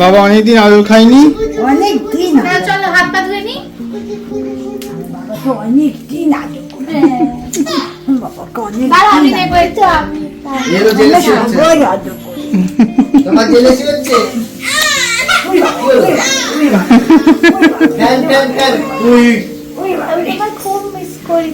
বাবা অনেকদিন আদর খাইনি। অনেক দিন না চলো হাত পা ধুয়ে নি। আদর খুব মিস করি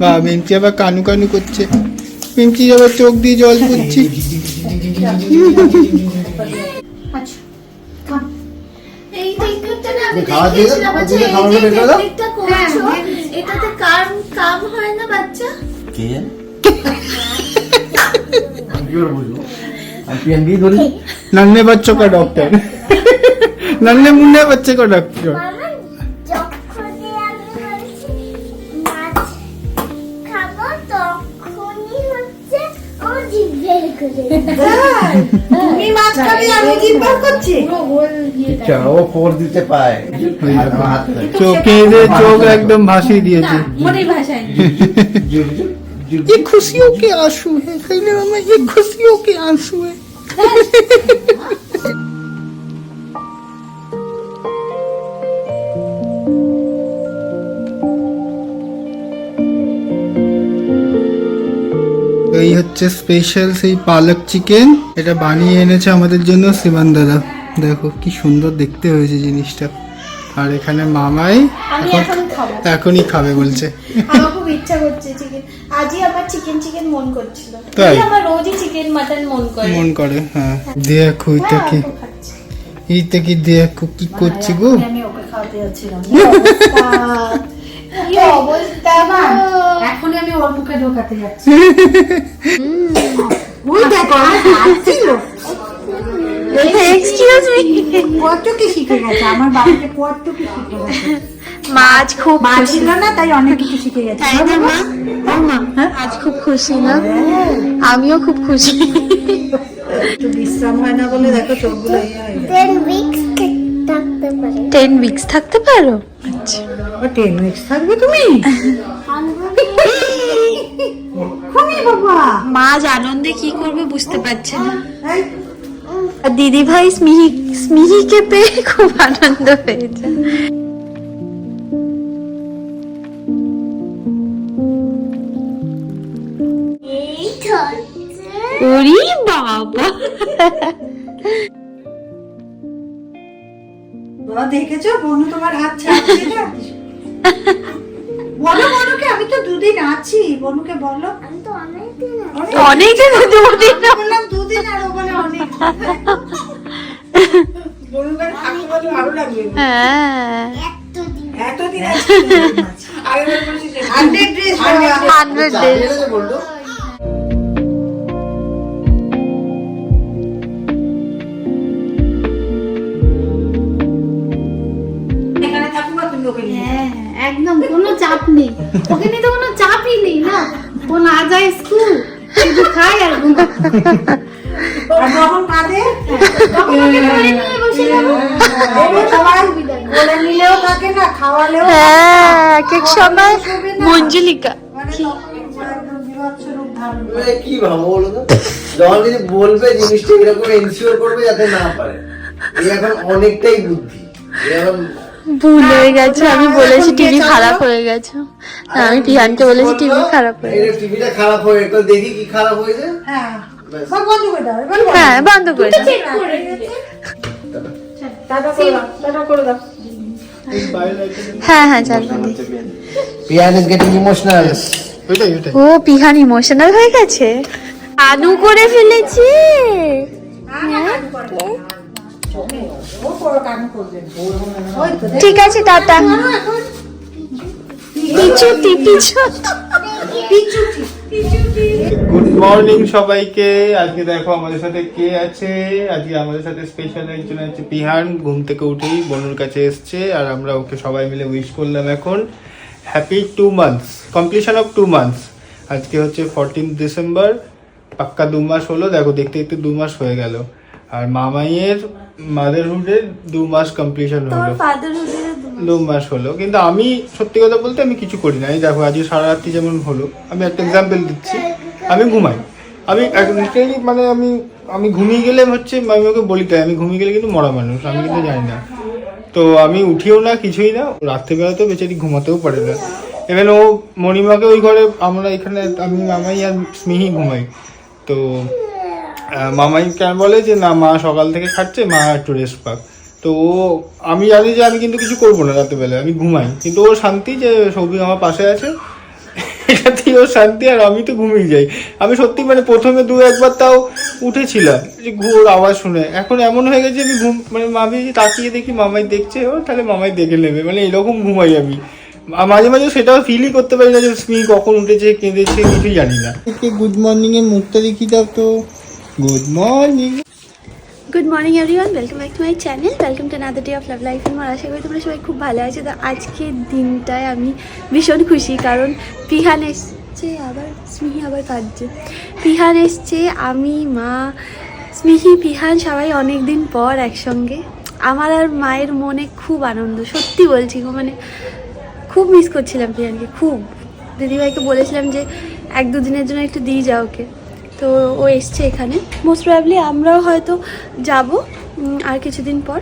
বা মিমচি আবার কানু কানু করছে। মিমচি আবার চোখ দিয়ে জল পড়ছি আচ্ছা খাম। এই টেকনিকটা না আমি খাওয়া দিয়ে দাও, দেখিয়েছিলাম খাওয়া আচ্ছা দিয়ে এই খাওয়ানো যে বের করে দাও। টেকনিকটা করছো এটাতে কাম কাম হয় না বাচ্চা কে জানে আমি কি করে বুঝবো আমি পিএনবি ধরি नन्हे बच्चों का डॉक्टर नन्हे मुन्ने बच्चे का डॉक्टर তুমি মাছ খাবে আমি জিব্বা করছি পুরো গোল ইয়েটা আচ্ছা ও ফোর দিতে পায় আর আমার হাত নাই। चौके दे चौक एकदम भासी दिए না थे মোটেই ভাষায় নেই জুর, জুর, জুর। ये खुशियों के आंसू है कहने मामा ये खुशियों के आंसू है এই হচ্ছে স্পেশাল সেই পালক চিকেন এটা বানিয়ে এনেছে আমাদের জন্য সীমান দাদা। দেখো কি সুন্দর দেখতে হয়েছে জিনিসটা। আর এখানে মামাই এখন এখন এখনই খাবে। বলছে। আমার খুব ইচ্ছা করছে চিকেন আজই আমার চিকেন চিকেন মন করছিল। তাই? আমার রোজই চিকেন মাটন মন করে। মন করে হ্যাঁ। দেখো এটা কি। হ্যাঁ। এইটা কি দেখো কি করছি গো? আমি ওকে খাওয়াতে যাচ্ছিলাম। কি অবস্থা এখনই আমি ওর মুখে ঢোকাতে যাচ্ছি। ওই দেখো আমার এক্সকিউজ মি কত কি শিখে গেছে আমার বাড়িতে কত কি শিখে গেছে। মাছ খুব না তাই অনেক কিছু শিখে গেছে। তাই না মা? মা আজ খুব খুশি না? আমিও খুব খুশি। একটু বিশ্রাম হয় না বলে দেখো চোখগুলো ইয়ে হয়ে টেন উইকস থাকতে পারে? আচ্ছা টেন উইকস থাকবে তুমি? মা আনন্দে কি করবে বুঝতে পারছে না। দিদি ভাই স্মিহি স্মিহিকে পেয়ে খুব আনন্দ পেয়েছে ওরে বাবা। বাবা দেখেছ বনু তোমার হাত ছাড়ছে না বলো বনুকে আমি তো দুদিন আছি বনুকে বলো আমি তো অনেকদিন অনেক দিন দুদিন বললাম দুদিন আর ও বলে অনেক বনুকে থাকতে বলে ভালো লাগবে হ্যাঁ এতদিন এতদিন আছি হান্ড্রেড ড্রেস হান্ড্রেড চাপ ডেজ মেরেছে বলতো? নেই। ওকে নিয়ে তো কোনো চাপই নেই না? ও না যায় স্কুল শুধু খায় আর না হ্যাঁ এক মঞ্জুলিকা। মানে কি ভাবো বলো তো? যখন যদি বলবে জিনিসটা এরকম এনশিওর করবে যাতে না পারে। এখন অনেকটাই বুদ্ধি। এখন ভুল হয়ে গেছে আমি বলেছি টিভি খারাপ হয়ে গেছে। আমি পিহানকে বলেছি টিভি খারাপ হয়ে এই টিভিটা খারাপ হয়ে তো দেখি কি খারাপ হয়েছে? হ্যাঁ ব্যাস। বন্ধ করে দাও গেছে। হ্যাঁ বন্ধ করে দাও। করে করে করে হ্যাঁ হ্যাঁ পিয়ান ইজ গেটিং ইমোশনাল ওইটাই ও পিহান ইমোশনাল হয়ে গেছে। আনু করে ফেলেছে। ঠিক আছে টাটা। গুড মর্নিং সবাইকে। আজকে দেখো আমাদের সাথে কে আছে? আজকে আমাদের সাথে স্পেশাল একজন আছে পিহান। ঘুম থেকে উঠেই বনুর কাছে এসছে আর আমরা ওকে সবাই মিলে উইশ করলাম এখন। Happy two months completion of two months আজকে হচ্ছে ফোরটিন ডিসেম্বর পাক্কা দু মাস হলো। দেখো দেখতে দেখতে দু মাস হয়ে গেল। আর মামাইয়ের মাদারহুডের দু মাস কমপ্লিশন হলো। দু মাস। হলো। কিন্তু আমি সত্যি কথা বলতে আমি কিছু করি না। এই দেখো আজকে সারা রাত্রি যেমন হলো আমি একটা এক্সাম্পল দিচ্ছি। আমি ঘুমাই। আমি লিটারালি মানে আমি আমি ঘুমিয়ে গেলে হচ্ছে আমি ওকে বলি তাই আমি ঘুমিয়ে গেলে কিন্তু মরা মানুষ আমি কিন্তু জানি না। তো আমি উঠিও না কিছুই না। রাত্রেবেলা তো বেচারি ঘুমাতেও পারে না। এবার ও মণিমাকে ওই ঘরে আমরা এখানে আমি মামাই আর স্মিহি ঘুমাই। তো মামাই কেন বলে যে, না, মা সকাল থেকে খাচ্ছে, মা একটু রেস্ট পাক। তো ও, আমি জানি যে আমি কিন্তু কিছু করব না রাত্রেবেলা আমি ঘুমাই। কিন্তু ও শান্তি যে সৌভিক আমার পাশে আছে, এটাতেই ও শান্তি আর আমি তো ঘুমিয়ে যাই। আমি সত্যি মানে প্রথমে দু একবার তাও উঠেছিলাম, যে ঘুর, আওয়াজ শুনে। এখন এমন হয়ে গেছে আমি ঘুম মানে মামি তাকিয়ে দেখি মামাই দেখছে, ও তাহলে মামাই দেখে নেবে। মানে এরকম ঘুমাই আমি। মাঝে মাঝে সেটাও ফিলই করতে পারি না যে স্মি কখন উঠেছে, কেঁদেছে, কিছুই জানি না। গুড মর্নিং এর মুখটা দেখি তো good morning good morning everyone welcome back to my channel welcome to another day of love life আমার আশা করি তোমরা সবাই খুব ভালো আছো। তো আজকের দিনটায় আমি ভীষণ খুশি, কারণ পিহান এসছে, আবার স্মিহি আবার কাঁদছে। পিহান এসছে, আমি, মা স্মিহি পিহান সবাই অনেক দিন পর একসঙ্গে। আমার আর মায়ের মনে খুব আনন্দ, সত্যি বলছি গো মানে খুব মিস করছিলাম পিহানকে, খুব। দিদিভাইকে বলেছিলাম যে, এক দুদিনের জন্য একটু দিয়ে যাও ওকে। তো ও এসছে এখানে। মোস্ট প্রবলি আমরাও হয়তো যাব আর কিছুদিন পর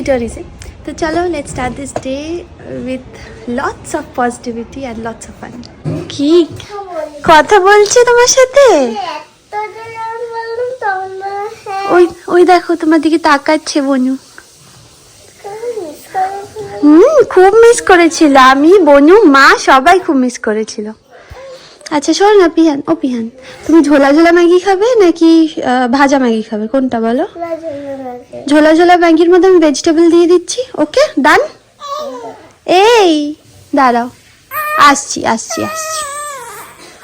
ইটারিসে তো চলো let start this day with lots of positivity and lots of fun কি? কথা বলছে তোমার সাথে? ওই ওই দেখো তোমার দিকে তাকাচ্ছে বনু। হুম খুব মিস করেছিল। আমি বনু মা সবাই খুব মিস করেছিল। আচ্ছা শোনো না পিহান ও পিহান তুমি ঝোলা ঝোলা ম্যাগি খাবে নাকি ভাজা ম্যাগি খাবে? কোনটা বলো? ঝোলা ঝোলা ম্যাগির মধ্যে আমি ভেজিটেবল দিয়ে দিচ্ছি ওকে? ডান এই দাঁড়াও। আসছি আসছি আসছি।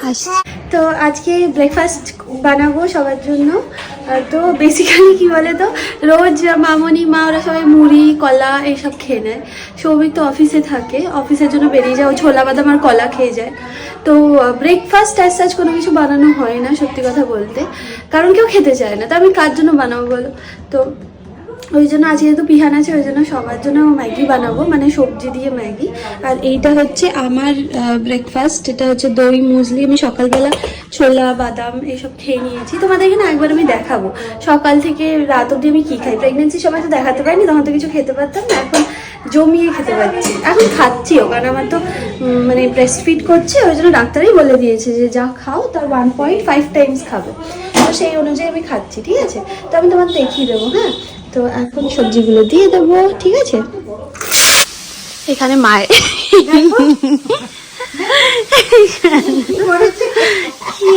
আসছি। তো আজকে ব্রেকফাস্ট বানাবো সবার জন্য। তো বেসিক্যালি কি বলে তো রোজ মামনি, মা ওরা সবাই মুড়ি, কলা এইসব খেয়ে নেয়। সৌভিক তো অফিসে থাকে। অফিসের জন্য বেরিয়ে যায়। ও ছোলা বাদাম আর কলা খেয়ে যায়। তো ব্রেকফাস্ট অ্যাজ সাচ কোনো কিছু বানানো হয় না, সত্যি কথা বলতে। কারণ কেউ খেতে চায় না। তো আমি কার জন্য বানাবো বলো? তো ওই জন্য আজকে যেহেতু পিহান আছে, ওই জন্য সবার জন্য ম্যাগি বানাবো মানে সবজি দিয়ে ম্যাগি। আর এইটা হচ্ছে আমার ব্রেকফাস্ট এটা হচ্ছে দই, মুসলি। আমি সকালবেলা ছোলা, বাদাম এইসব খেয়ে নিয়েছি। তোমাদেরকে না একবার আমি দেখাবো। সকাল থেকে রাত অবধি আমি কী খাই? প্রেগনেন্সির সময় তো দেখাতে পারিনি, তখন তো কিছু খেতে পারতাম না, এখন জমিয়ে খেতে পারছি। এখন খাচ্ছিও, কারণ আমার তো মানে ব্রেস্ট ফিড করছে, ওই জন্য ডাক্তারই বলে দিয়েছে যে যা খাও, তার ওয়ান পয়েন্ট ফাইভ টাইমস খাবে। তো সেই অনুযায়ী আমি খাচ্ছি, ঠিক আছে? তো আমি তোমার দেখিয়ে দেবো হ্যাঁ? তো এখন সবজিগুলো দিয়ে দেবো ঠিক আছে? এখানে মায়ের কি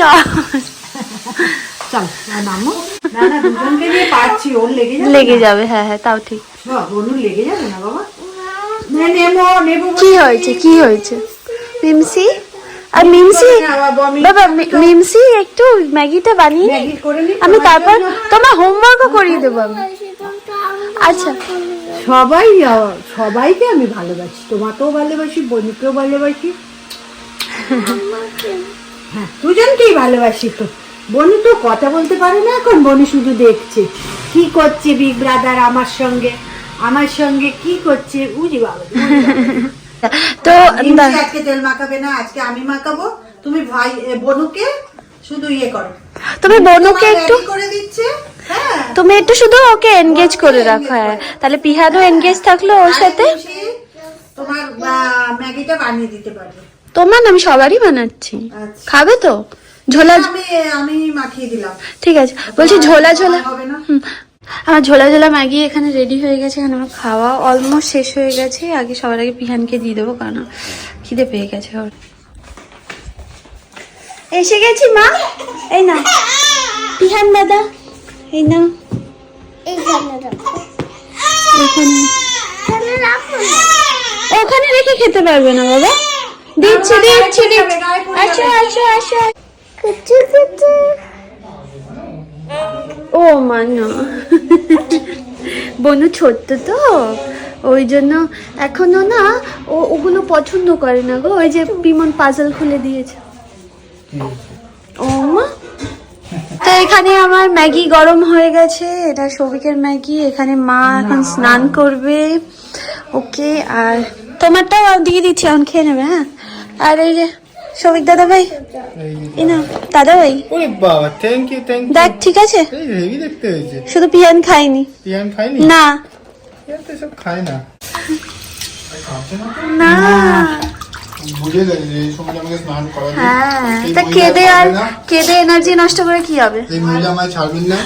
চল নামো। না না দুজনকে নিয়ে পারছি ওর লেগে যাবে লেগে যাবে হ্যাঁ হ্যাঁ তাও ঠিক। বাহ, লেগে যাবে না বাবা? নে, নেব নেব বলে- কি হয়েছে কি হয়েছে? মিমসি? আর মিমসি বাবা, আমি- মিমসি একটু ম্যাগিটা বানিয়ে নি। ম্যাগি করে নি, আমি তারপর তোমার হোমওয়ার্কও করিয়ে দেবো আমি। আচ্ছা। সবাই সবাইকে আমি ভালোবাসি। তোমাকেও ভালোবাসি বনুকেও ভালোবাসি। হ্যাঁ দুজনকেই ভালোবাসি তো। বনু তো কথা বলতে পারে না এখন বনু শুধু দেখছে। কি করছে বিগ ব্রাদার আমার সঙ্গে? আমার সঙ্গে কি করছে? উজি বাবা তো আজকে তেল মাখাবে না আজকে আমি মাখাবো। তুমি ভাই বনুকে শুধু ইয়ে করো। তুমি বনুকে একটু করে দিচ্ছে। তুমি একটু শুধু ওকে এনগেজ করে রাখো হ্যাঁ। তাহলে পিহানও এনগেজ থাকল ওর সাথে? তোমার ম্যাগিটা বানিয়ে দিতে পারবে। তোমার আমি সবারই বানাচ্ছি। আচ্ছা। খাবে তো? ঝোলা আমি মাখিয়ে দিলাম। ঠিক আছে। বলছি ঝোলা ঝোলা। আমার ঝোলা ঝোলা ম্যাগি এখানে রেডি হয়ে গেছে এখানে আমার খাওয়া অলমোস্ট শেষ হয়ে গেছে। আগে সবার আগে পিহানকে দিয়ে দেবো কারণ খিদে পেয়ে গেছে ওর। এসে গেছি মা। এই না। পিহান দাদা। এই না এইখানে রাখো। এখানে এখানে রাখো না। ওখানে রেখে খেতে পারবে না বাবা দিচ্ছি দিচ্ছি আসো কুচু কুচু। ও মানো বনু ছোট্ট তো। ওই জন্য এখনও না ও ওগুলো পছন্দ করে না গো। ওই যে বিমন পাজল খুলে দিয়েছে। ও মা তো এখানে আমার ম্যাগি গরম হয়ে গেছে। এটা সৌভিকের ম্যাগি। এখানে মা এখন স্নান করবে। ওকে আর তোমারটাও দিয়ে দিচ্ছি এখন খেয়ে নেবে হ্যাঁ? আর এই যে সৌভিক দাদা ভাই এই না দাদা ভাই ওরে বাবা থ্যাংক ইউ থ্যাংক ইউ দেখ ঠিক আছে? হেভি দেখতে হয়েছে। শুধু পিয়ান খাইনি পিয়ান না। পিয়ান তো সব খায় না। না। বুঝে গেছে যে এই সময় আমাকে স্নান করাবে। হ্যাঁ তা কেঁদে আর কেঁদে এনার্জি নষ্ট করে কি হবে? এই মহিলা আমায় ছাড়বেন না।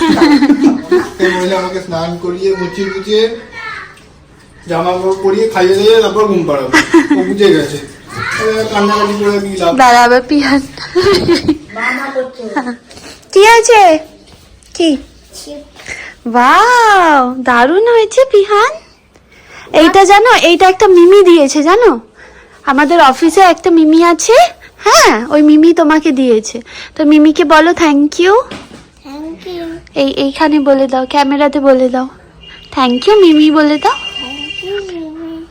এই মহিলা আমাকে স্নান করিয়ে মুছিয়ে মুছিয়ে জামা কাপড় পরিয়ে খাইয়ে দিয়ে তারপর ঘুম পাড়াবে। ও বুঝে গেছে। কান্নাকাটি করে কি লাভ? দাঁড়া আবার কি আছে কি? ওয়াও দারুণ হয়েছে পিহান এইটা জানো এইটা একটা মিমি দিয়েছে জানো? আমাদের অফিসে একটা মিমি আছে? হ্যাঁ ওই মিমি তোমাকে দিয়েছে। তো মিমিকে বলো থ্যাংক ইউ থ্যাংক ইউ এই এইখানে বলে দাও ক্যামেরাতে বলে দাও। থ্যাংক ইউ মিমি বলে দাও।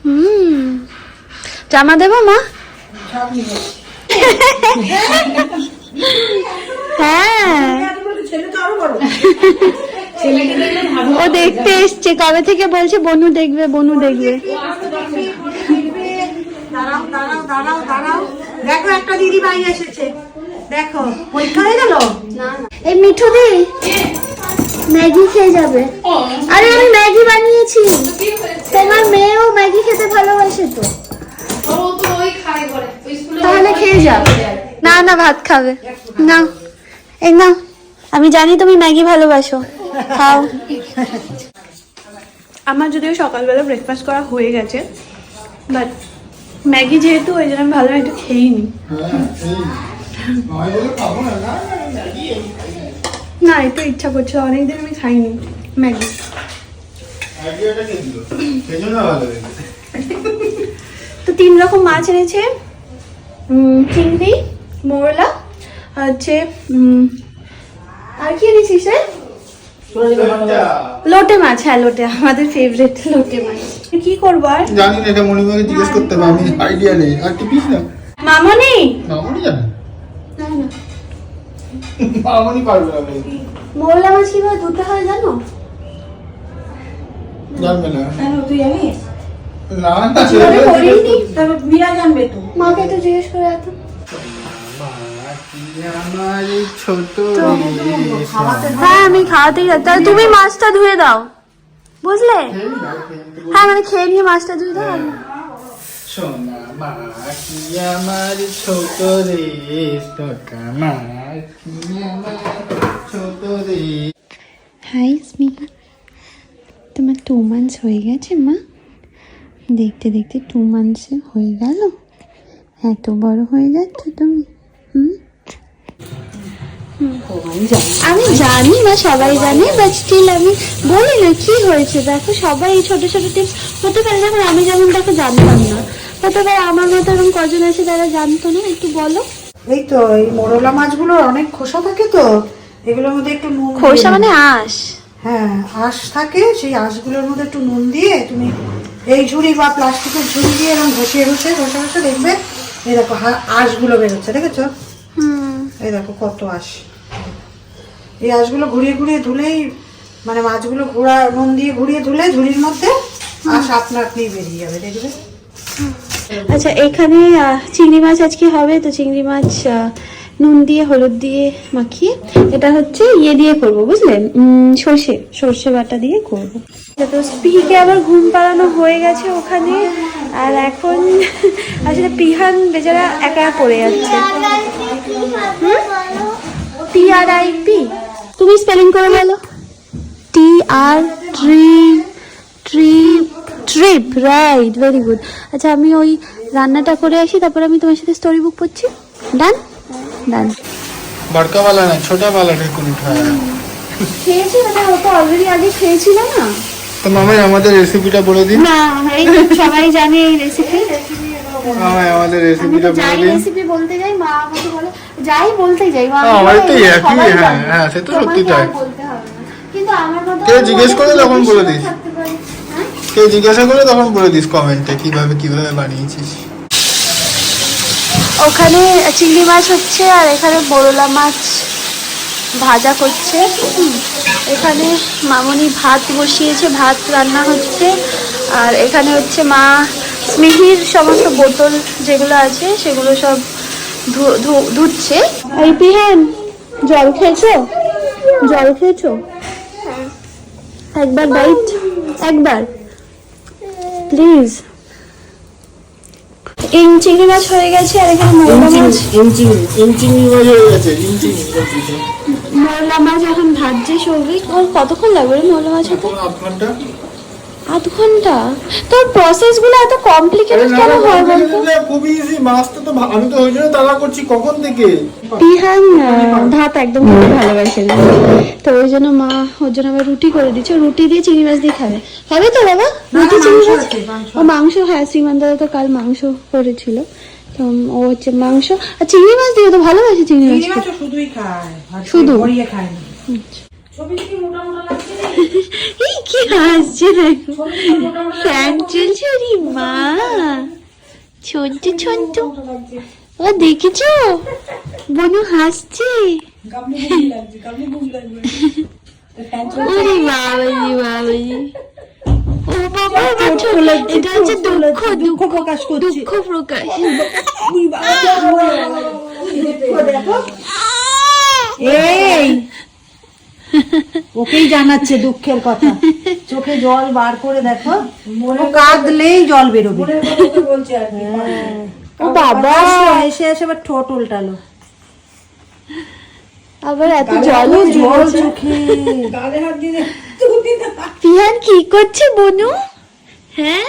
হুম। জামা দেবো মা? হ্যাঁ। ও দেখতে এসছে কবে থেকে বলছে বনু দেখবে বনু দেখবে দাঁড়াও দাঁড়াও দাঁড়াও দাঁড়াও দেখো একটা দিদি ভাই এসেছে। দেখো পরীক্ষা হয়ে গেল? এই মিঠু দি ম্যাগি খেয়ে যাবে। আরে আমি ম্যাগি বানিয়েছি। তোমার মেয়েও ম্যাগি খেতে ভালোবাসে তো। তাহলে খেয়ে যাও না না ভাত খাবে। না। এই নাও আমি জানি তুমি ম্যাগি ভালোবাসো। খাও। আমার যদিও সকালবেলা ব্রেকফাস্ট করা হয়ে গেছে বাট ম্যাগি যেহেতু, ওই জন্য ভালো একটু খেয়েই নি না একটু ইচ্ছা করছে অনেকদিন আমি খাইনি ম্যাগি। তো তিন রকম মাছ এনেছে। চিংড়ি, মোরলা হচ্ছে আর কি এনেছিস। লোটে মাছ হ্যাঁ লোটে আমাদের ফেভারিট লোটে মাছ। কি করব আর? জানি না এটা জিজ্ঞেস করতে হবে আমি আইডিয়া নেই। আর কি পিস না। মামনি? মামনি জানে? মামনি পারবে না। মোরলা মাছ কীভাবে ধুতে হয় জানো? জানবে না। কেন তুই জানিস? না না করিনি তবে মীরা জানবে তো। মাকে তো জিজ্ঞেস করে এত হ্যাঁ আমি খাওয়াতেই যাচ্ছি। তাহলে তুমি মাছটা ধুয়ে দাও। বুঝলে? হ্যাঁ মানে খেয়ে নিয়ে মাছটা ধুয়ে দাও। সোনা মা আমার ছোট রে টোকা মা আমার ছোট রে। হাই স্মিকা তোমার টু মান্থস হয়ে গেছে মা? দেখতে দেখতে টু মান্থসে হয়ে গেল? এত বড় হয়ে যাচ্ছ তুমি হুম? আমি জানি না সবাই জানে বাট স্টিল আমি বলি না কি হয়েছে। দেখো সবাই এই ছোট ছোট টিপস হতে পারে যখন আমি যেমন দেখো জানতাম না। হতে পারে আমার মতো এরকম কজন আছে যারা জানতো না একটু বলো। এই তো এই মোরলা মাছগুলোর অনেক খোসা থাকে তো এগুলোর মধ্যে একটু নুন খোসা মানে আঁশ। হ্যাঁ আঁশ থাকে সেই আঁশগুলোর মধ্যে একটু নুন দিয়ে তুমি এই ঝুড়ি বা প্লাস্টিকের ঝুড়ি দিয়ে এরকম ঘষিয়ে ঘষে ঘষে ঘষে দেখবে এই দেখো আঁশগুলো বেরোচ্ছে দেখেছ? হুম। এই দেখো কত আঁশ। এই আঁশগুলো ঘুরিয়ে ঘুরিয়ে ধুলেই মানে মাছগুলো ঘোরা নুন দিয়ে ঘুরিয়ে ধুলে ঝুড়ির মধ্যে আঁশ আপনা আপনি বেরিয়ে যাবে, দেখবে? আচ্ছা এখানে চিংড়ি মাছ আজকে হবে, তো চিংড়ি মাছ নুন দিয়ে, হলুদ দিয়ে মাখিয়ে এটা হচ্ছে ইয়ে দিয়ে করব, বুঝলে? সর্ষে সর্ষে বাটা দিয়ে করব। তো পিহিকে আবার ঘুম পাড়ানো হয়ে গেছে ওখানে, আর এখন আসলে পিহান বেচারা একা পড়ে যাচ্ছে। টি আর আই পি তুমি স্পেলিং করে বলো টি R tree trip trip right very good আচ্ছা আমি ওই রান্নাটা করে আসি তারপর আমি তোমার সাথে স্টোরি বুক করছি ডান ডান बड़का वाला ना छोटा वाला ढेकुन उठाया খেয়েছি মানে ও তো অলরেডি আগে ছিল না তো মামাই আমাদের রেসিপিটা বলে দিন না এই সবাই জানে এই রেসিপি মামাই আমাদের রেসিপিটা যাই রেসিপি বলতে যাই মা আমাকে বলে যাই বলতে যাই মা তো একই, হ্যাঁ, হ্যাঁ, সে তো সত্যি তাই। বলতে হবে না। কিন্তু আমার মতো কেউ জিজ্ঞেস করে তখন বলে দিস। থাকতে পারি। কেউ জিজ্ঞাসা করে তখন বলে দিস কমেন্টে কীভাবে কীভাবে বানিয়েছিস ওখানে চিংড়ি মাছ হচ্ছে আর এখানে বড়লা মাছ ভাজা করছে এখানে মামনি ভাত বসিয়েছে ভাত রান্না হচ্ছে আর এখানে হচ্ছে মা স্মিহির সমস্ত বোতল যেগুলো আছে সেগুলো সব ধুচ্ছে। এই জল খেয়েছো? জল খেয়েছো? একবার বাইট একবার। প্লিজ। ইং চিংড়ি মাছ হয়ে গেছে আর এখানে মোরলা মাছ। মোরলা মাছ এখন ভাজছে সৌভিক ওর কতক্ষণ লাগবে রে মোরলা মাছ হতে আধ ঘণ্টা। তোর প্রসেসগুলো এত কমপ্লিকেটেড কেন হয় বলতো? খুবই ইজি মাছটা তো আমি তো ওই জন্য তাড়া করছি কখন থেকে? আহ, ভাত একদম খেতে ভালোবাসে না। তো ওই জন্য মা ওর জন্য আবার রুটি করে দিচ্ছে। রুটি দিয়ে চিংড়ি মাছ দিয়ে খাবে। হবে তো বাবা? রুটি চিংড়ি মাছ? ও মাংস হ্যাঁ শ্রীমান দাদা তো কাল মাংস করেছিল। তো ও হচ্ছে মাংস। আর চিংড়ি মাছ দিয়ে তো ভালোবাসে চিংড়ি মাছ শুধুই খায় শুধু? খায় না। এই কি হাসছে দেখো? ফ্যান চলছে মা। ছোট্ট ছোট্ট ও দেখেছ? বনু হাসছে। ওরে বাবাজি বাবাজি। ও বাবা এটা হচ্ছে দুঃখ দুঃখ প্রকাশ করছে। দুঃখ প্রকাশ ওকেই জানাচ্ছে দুঃখের কথা। চোখে জল বার করে দেখো। ও কাঁদলেই জল বেরোবে। ও বাবা। এসে এসে আবার ঠোঁট উল্টালো। আবার এত জল জল চোখে। পিহান কি করছে বনু? হ্যাঁ?